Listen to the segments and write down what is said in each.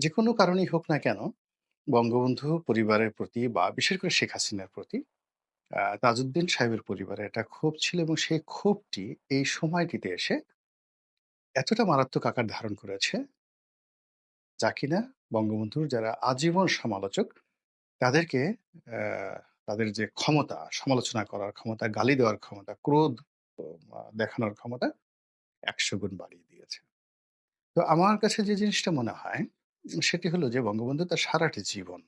যেকোনো কারণেই হোক না কেন, বঙ্গবন্ধু পরিবারের প্রতি বা বিশেষ করে শেখ হাসিনার প্রতি তাজউদ্দিন সাহেবের পরিবারে একটা ক্ষোভ ছিল এবং সেই ক্ষোভটি এই সময়টিতে এসে এতটা মারাত্মক আকার ধারণ করেছে যা কিনা বঙ্গবন্ধুর যারা আজীবন সমালোচক তাদেরকে অ্যা তাদের যে ক্ষমতা, সমালোচনা করার ক্ষমতা, গালি দেওয়ার ক্ষমতা, ক্রোধ দেখানোর ক্ষমতা ১০০ গুণ বাড়িয়ে দিয়েছে। তো আমার কাছে যে জিনিসটা মনে হয় সেটি হলো যে বঙ্গবন্ধু তার সারাটি জীবন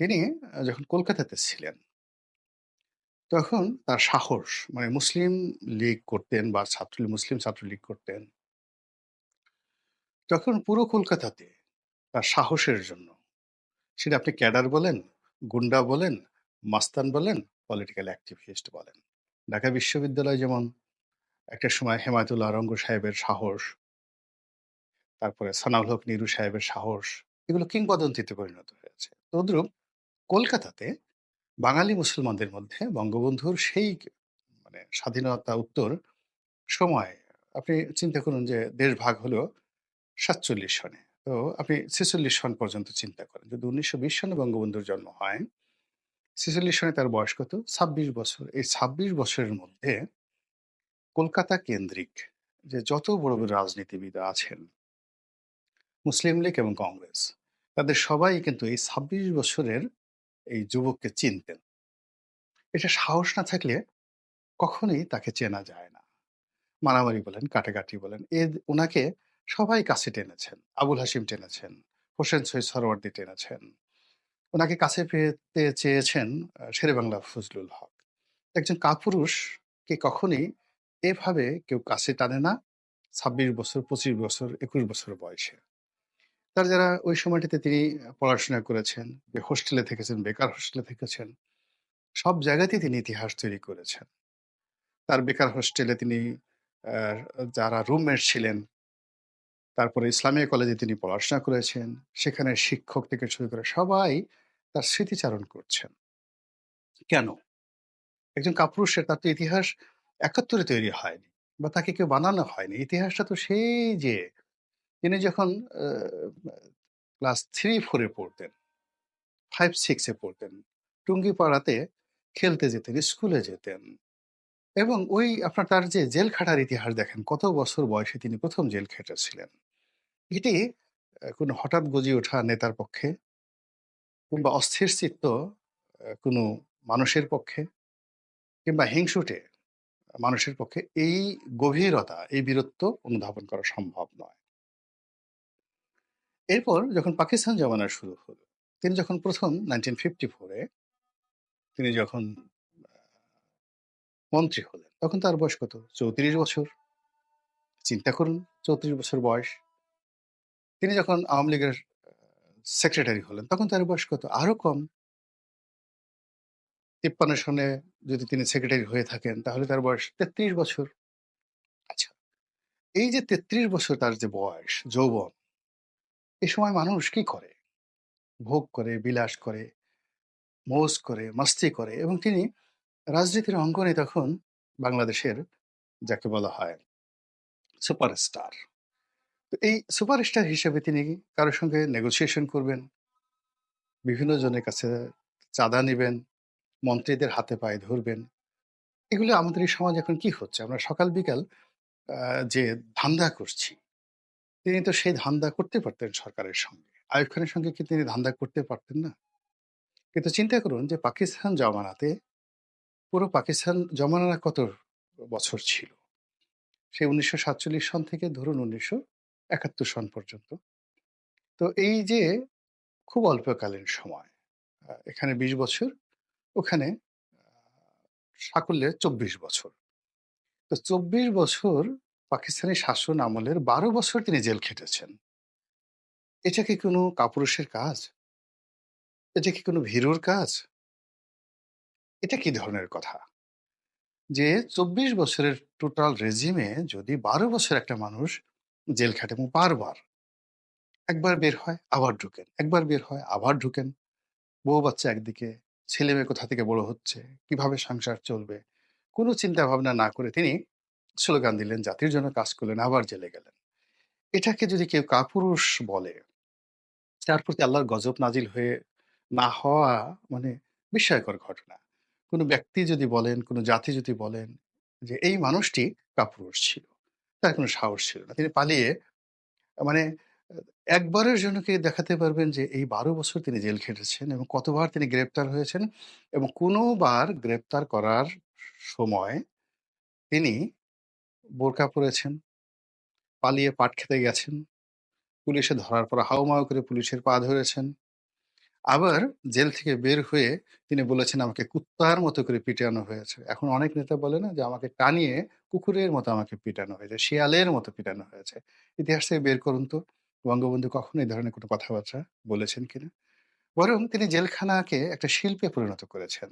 তিনি যখন কলকাতাতে ছিলেন তখন তার সাহস মানে মুসলিম লীগ করতেন বা ছাত্র মুসলিম ছাত্রলীগ করতেন। তখন পুরো কলকাতাতে তার সাহসের জন্য সেটা আপনি ক্যাডার বলেন, গুন্ডা বলেন, মাস্তান বলেন, পলিটিক্যাল অ্যাক্টিভিস্ট বলেন। ঢাকা বিশ্ববিদ্যালয় যেমন একটা সময় হেমায়েতুল্লাহ আড়ঙ্গ সাহেবের সাহস তারপরে সানাউল হক নিরু সাহেবের সাহস এগুলো কিংবদন্তিতে পরিণত হয়েছে। তদ্রূপ কলকাতাতে বাঙালি মুসলমানদের মধ্যে বঙ্গবন্ধুর সেই মানে স্বাধীনতা উত্তর সময় আপনি চিন্তা করুন যে দেশ ভাগ হলো ৪৭ সনে। তো আপনি ৪৬ সন পর্যন্ত চিন্তা করেন। যদি ১৯২০ সনে বঙ্গবন্ধুর জন্ম হয়, ৪৬ সনে তার বয়স কত? ২৬ বছর। এই ২৬ বছরের মধ্যে কলকাতা কেন্দ্রিক যে যত বড়, বড় রাজনীতিবিদ আছেন মুসলিম লীগ এবং কংগ্রেস তাদের সবাই কিন্তু এই ২৬ বছরের এই যুবককে চিনতেন। এটা সাহস না থাকলে কখনোই তাকে চেনা যায় না। মারামারি বলেন, কাটাকাটি বলেন, এ ওনাকে সবাই কাছে টেনেছেন। আবুল হাশিম টেনেছেন, হোসেন সৈয়দ সরওয়ার্দী টেনেছেন। ওনাকে কাছে পেতে চেয়েছেন আ শেরেবাংলা ফজলুল হক। একজন কাপুরুষকে কখনই এভাবে কেউ কাছে টানে না ২৬ বছর, ২৫ বছর, ২১ বছর বয়সে। তার যারা ওই সময়টাতে তিনি পড়াশোনা করেছেন, হোস্টেলে থেকেছেন, বেকার হোস্টেলে থেকেছেন, সব জায়গাতেই তিনি ইতিহাস তৈরি করেছেন। তার বেকার হোস্টেলে তিনি যারা রুমমেট ছিলেন তারপরে ইসলামিয়া কলেজে তিনি পড়াশোনা করেছেন। সেখানে শিক্ষক থেকে শুরু করে সবাই তার স্মৃতিচারণ করছেন। কেন? একজন কাপুরুষের তার তো ইতিহাস একাত্তরে তৈরি হয়নি বা তাকে কেউ বানানো হয়নি। ইতিহাসটা তো সেই যে তিনি যখন ক্লাস থ্রি ফোরে পড়তেন, ৫-৬ এ পড়তেন, টুঙ্গিপাড়াতে খেলতে যেতেন, স্কুলে যেতেন এবং ওই আপনার তার যে জেল খাটার ইতিহাস দেখেন কত বছর বয়সে তিনি প্রথম জেল খেটেছিলেন। এটি কোনো হঠাৎ গজিয়ে ওঠা নেতার পক্ষে কিংবা অস্থির চিত্ত কোনো মানুষের পক্ষে কিংবা হিংসুটে মানুষের পক্ষে এই গভীরতা, এই বীরত্ব অনুধাবন করা সম্ভব নয়। এরপর যখন পাকিস্তান জমানা শুরু হলো, তিনি যখন প্রথম নাইনটিন ফিফটি ফোরে তিনি যখন মন্ত্রী হলেন, তখন তার বয়স কত? ৩৪ বছর। চিন্তা করুন ৩৪ বছর বয়স। তিনি যখন আওয়ামী লীগের সেক্রেটারি হলেন, তখন তার বয়স কত? আরও কম। ৫৩ সনে যদি তিনি সেক্রেটারি হয়ে থাকেন তাহলে তার বয়স ৩৩ বছর। আচ্ছা, এই যে ৩৩ বছর তার যে বয়স, যৌবন, এ সময় মানুষ কি করে? ভোগ করে, বিলাস করে, মৌজ করে, মাস্তি করে এবং তিনি রাজনীতির অঙ্গনে তখন বাংলাদেশের যাকে বলা হয় সুপারস্টার। তো এই সুপারস্টার হিসেবে তিনি কারোর সঙ্গে নেগোসিয়েশন করবেন। বিভিন্ন জনের কাছে চাঁদা নেবেন মন্ত্রীদের হাতে পায়ে ধরবেন। এগুলো আমাদের এই সমাজ এখন কি হচ্ছে? আমরা সকাল বিকাল যে ধান্দা করছি, তিনি তো সেই ধান্দা করতে পারতেন সরকারের সঙ্গে। আইয়ুব খানের সঙ্গে কি তিনি ধান্দা করতে পারতেন না? কিন্তু চিন্তা করুন যে পাকিস্তান জমানাতে পুরো পাকিস্তান জমানা কত বছর ছিল? সেই ১৯৪৭ সন থেকে ধরুন ১৯৭১ সন পর্যন্ত। তো এই যে খুব অল্পকালীন সময়। এখানে ২০ বছর, ওখানে সাকুল্যে ২৪ বছর। তো ২৪ বছর পাকিস্তানি শাসন আমলের ১২ বছর তিনি জেল খেটেছেন। এটা কি কোনো কাপুরুষের কাজ? এটা কি কোনো ভীরুর কাজ? এটা কি ধরনের কথা? যে ২৪ বছরের টোটাল রেজিমে যদি ১২ বছর একটা মানুষ জেল খাটে এবং বারবার। একবার বের হয়, আবার ঢুকেন। একবার বের হয়, আবার ঢুকেন। বউ বাচ্চা একদিকে, ছেলে মেয়ে কোথা থেকে বড় হচ্ছে, কীভাবে সংসার চলবে, কোনো চিন্তা ভাবনা না করে তিনি স্লোগান দিলেন, জাতির জন্য কাজ করলেন, আবার জেলে গেলেন। এটাকে যদি কেউ কাপুরুষ বলে তার প্রতি আল্লাহর গজব নাজিল হয়ে না হওয়া মানে বিস্ময়কর ঘটনা। কোনো ব্যক্তি যদি বলেন, কোনো জাতি যদি বলেন যে এই মানুষটি কাপুরুষ ছিল। তার কোনো সাহস ছিল না। তিনি পালিয়ে মানে একবারের জন্য কি দেখাতে পারবেন যে এই ১২ বছর তিনি জেল খেটেছেন এবং কতবার তিনি গ্রেপ্তার হয়েছেন এবং কোনোবার গ্রেপ্তার করার সময় তিনি বোরকা পরেছেন পালিয়ে পাট খেতে গেছেন, পুলিশে ধরার পর হাউমাউ করে পুলিশের পা ধরেছেন। আবার জেল থেকে বের হয়ে তিনি বলেছেন, "আমাকে কুত্তার মতো করে পিটানো হয়েছে।" এখন অনেক নেতা বলে না যে, "আমাকে টানিয়ে কুকুরের মতো আমাকে পিটানো হয়েছে, শিয়ালের মতো পিটানো হয়েছে।" ইতিহাস থেকে বের করুন তো বঙ্গবন্ধু কখনো এই ধরনের কোনো কথাবার্তা বলেছেন কিনা? বরং তিনি জেলখানাকে একটা শিল্পে পরিণত করেছেন।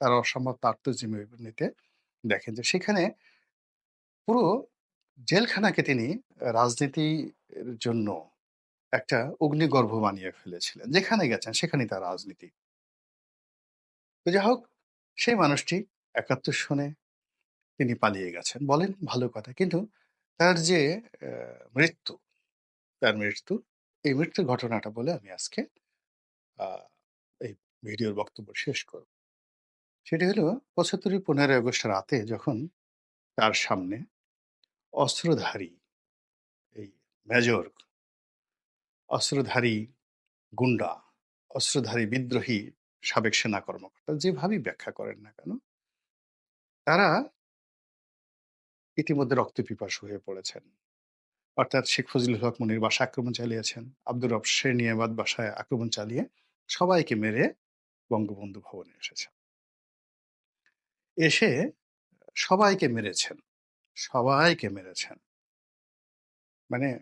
তার অসম্ভব তাৎপর্যমিতে দেখেন যে সেখানে পুরো জেলখানাকে তিনি রাজনীতির জন্য একটা অগ্নিগর্ভ বানিয়ে ফেলেছিলেন। যেখানে গেছেন সেখানেই তার রাজনীতি। তো যাই হোক, সেই মানুষটি ৭১ সনে তিনি পালিয়ে গেছেন। বলেন ভালো কথা। কিন্তু তার যে মৃত্যু, তার মৃত্যু, এই মৃত্যুর ঘটনাটা বলে আমি আজকে এই ভিডিওর বক্তব্য শেষ করব। সেটি হলো ৭৫ ১৫ আগস্ট রাতে যখন তার সামনে অস্ত্রধারী এই মেজর অস্ত্রধারী গুন্ডা, অস্ত্রধারী বিদ্রোহী সাবেক সেনা কর্মকর্তা যেভাবেই ব্যাখ্যা করেন না কেন তারা ইতিমধ্যে রক্ত রক্তপিপাসু হয়ে পড়েছেন। অর্থাৎ শেখ ফজলুল হক মনির বাসায় আক্রমণ চালিয়েছেন। আব্দুর রব সেরনিয়াবাদ বাসায় আক্রমণ চালিয়ে সবাইকে মেরে বঙ্গবন্ধু ভবনে এসেছেন। এসে সবাইকে মেরেছেন। সবাইকে মেরেছেন। মানে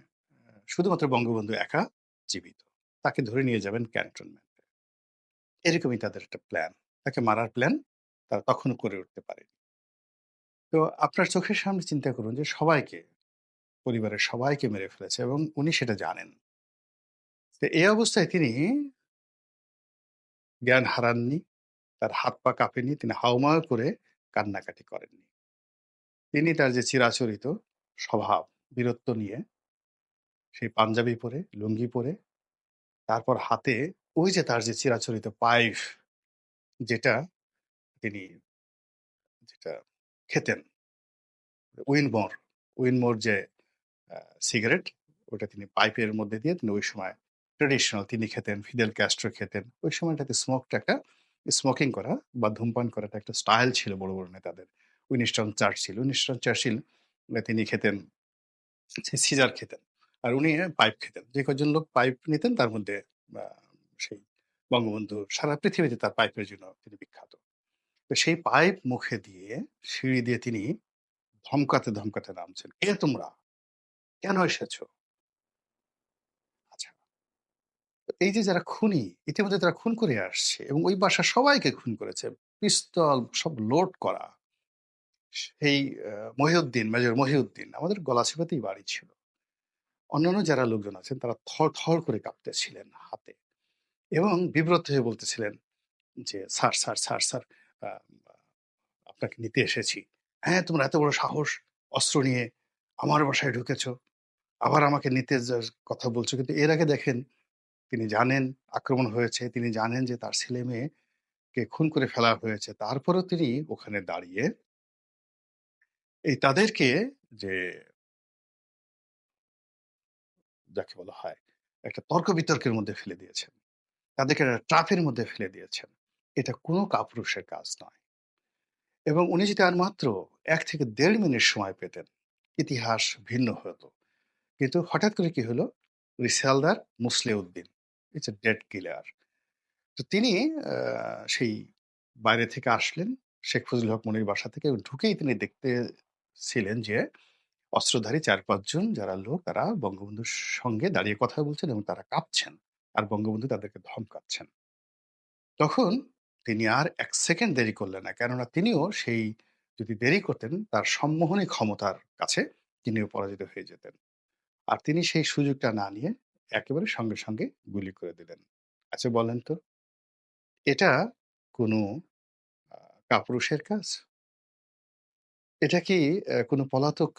শুধুমাত্র বঙ্গবন্ধু একা জীবিত। তাকে ধরে নিয়ে যাবেন ক্যান্টনমেন্টে। এরকমই তাদের একটা প্ল্যান। তাকে মারার প্ল্যান তারা তখনও করে উঠতে পারেনি। তো আপনার চোখের সামনে চিন্তা করুন যে সবাইকে, পরিবারের সবাইকে মেরে ফেলেছে এবং উনি সেটা জানেন। তো এই অবস্থায় তিনি জ্ঞান হারাননি, তার হাত-পা কাঁপেনি, তিনি হাউমাউ করে কান্নাকাটি করেননি। তিনি তার যে চিরাচরিত স্বভাব, বীরত্ব নিয়ে সেই পাঞ্জাবি পরে, লুঙ্গি পরে, তারপর হাতে ওই যে তার যে চিরাচরিত পাইপ যেটা তিনি যেটা খেতেন। উইনমোর, উইনমোর যে সিগারেট ওটা তিনি পাইপের মধ্যে দিয়ে তিনি ওই সময় ট্র্যাডিশনাল তিনি খেতেন, ফিদেল ক্যাস্ট্রো খেতেন। ওই সময়টাতে স্মোকটা একটা স্মোকিং করা বা ধূমপান করাটা একটা স্টাইল ছিল বড়, বড় নেতাদের। উইনস্টন চার্চিল, উইনস্টন চার্চিল তিনি খেতেন সিজার খেতেন। আর উনি পাইপ খেতেন। যে কজন লোক পাইপ নিতেন তার মধ্যে সেই বঙ্গবন্ধু সারা পৃথিবীতে তার পাইপের জন্য তিনি বিখ্যাত। তো সেই পাইপ মুখে দিয়ে সিঁড়ি দিয়ে তিনি ধমকাতে, ধমকাতে নামছেন। "কে তোমরা? কেন এসেছ?" আচ্ছা। তো এই যে যারা খুনি, ইতিমধ্যে তারা খুন করে আসছে এবং ওই বাসা সবাইকে খুন করেছে। পিস্তল সব লোড করা। সেই মহিউদ্দিন, মেজর মহিউদ্দিন আমাদের গলাচিপাতেই বাড়ি ছিল। অন্যান্য যারা লোকজন আছেন তারা থর, থর করে কাঁপতেছিলেন হাতে এবং বিব্রত হয়ে বলতেছিলেন যে, "স্যার, স্যার, স্যার, স্যার আপনাকে নিতে এসেছি। হ্যাঁ, তোমরা এত বড় সাহস অস্ত্র নিয়ে আমার বাসায় ঢুকেছ। আবার আমাকে নিতে কথা বলছো।" কিন্তু এর আগে দেখেন তিনি জানেন আক্রমণ হয়েছে। তিনি জানেন যে তার ছেলে-মেয়েকে খুন করে ফেলা হয়েছে। তারপরেও তিনি ওখানে দাঁড়িয়ে এই তাদেরকে যে যাকে বলা হয় একটা তর্ক-বিতর্কের মধ্যে ফেলে দিয়েছেন। তাদেরকে একটা ট্রাপের মধ্যে ফেলে দিয়েছেন। এটা কোনো কাপুরুষের কাজ নয়। এবং উনি যদি আর মাত্র এক থেকে দেড় মিনিট সময় পেতেন, ইতিহাস ভিন্ন হতো। কিন্তু হঠাৎ করে কি হলো? রিসালদার Musliuddin it's a dead killer. তো তিনি সেই বাইরে থেকে আসলেন শেখ ফজলুল হক মনির বাসা থেকে ঢুকেই তিনি দেখতেছিলেন যে, অস্ত্রধারী ৪-৫ জন যারা লোক, তারা বঙ্গবন্ধুর সঙ্গে দাঁড়িয়ে কথা বলছেন এবং তারা কাঁপছেন। আর বঙ্গবন্ধু তাদেরকে ধমকাচ্ছেন। তখন তিনি আর এক সেকেন্ড দেরি করলেন না। কেননা তিনিও সেই যদি দেরি করতেন, তার সম্মোহনী ক্ষমতার কাছে তিনিও পরাজিত হয়ে যেতেন। আর তিনি সেই সুযোগটা না নিয়ে একেবারে সঙ্গে, সঙ্গে গুলি করে দিলেন। আচ্ছা বলেন তো? এটা কোনো কাপুরুষের কাজ? এটা কি কোনো পলাতক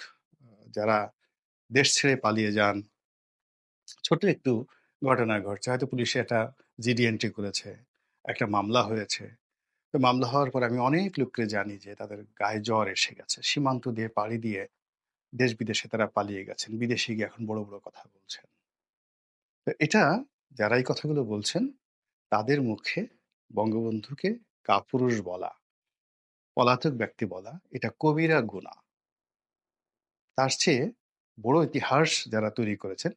যারা দেশ ছেড়ে পালিয়ে যান, ছোট একটু ঘটনা ঘটছে। হয়তো পুলিশে একটা জিডি এন্ট্রি করেছে, একটা মামলা হয়েছে। তো মামলা হওয়ার পরে আমি অনেক লোককে জানি যে তাদের গায়ে জ্বর এসে গেছে। সীমান্ত দিয়ে পাড়ি দিয়ে দেশ-বিদেশে তারা পালিয়ে গেছেন। বিদেশে গিয়ে এখন বড়, বড় কথা বলছেন। এটা যারা এই কথাগুলো বলছেন, তাদের মুখে বঙ্গবন্ধুকে কাপুরুষ বলা, পলাতক ব্যক্তি বলা, এটা কবিরা গুনাহ। তার চেয়ে বড় ইতিহাস যারা তৈরি করেছেন,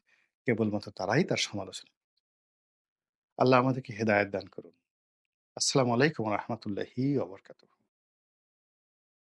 কেবলমাত্র তারাই তার সমালোচনা আল্লাহ আমাদেরকে হেদায়েত দান করুন। আসসালামু আলাইকুম রাহমাতুল্লাহি বারাকাতুহু।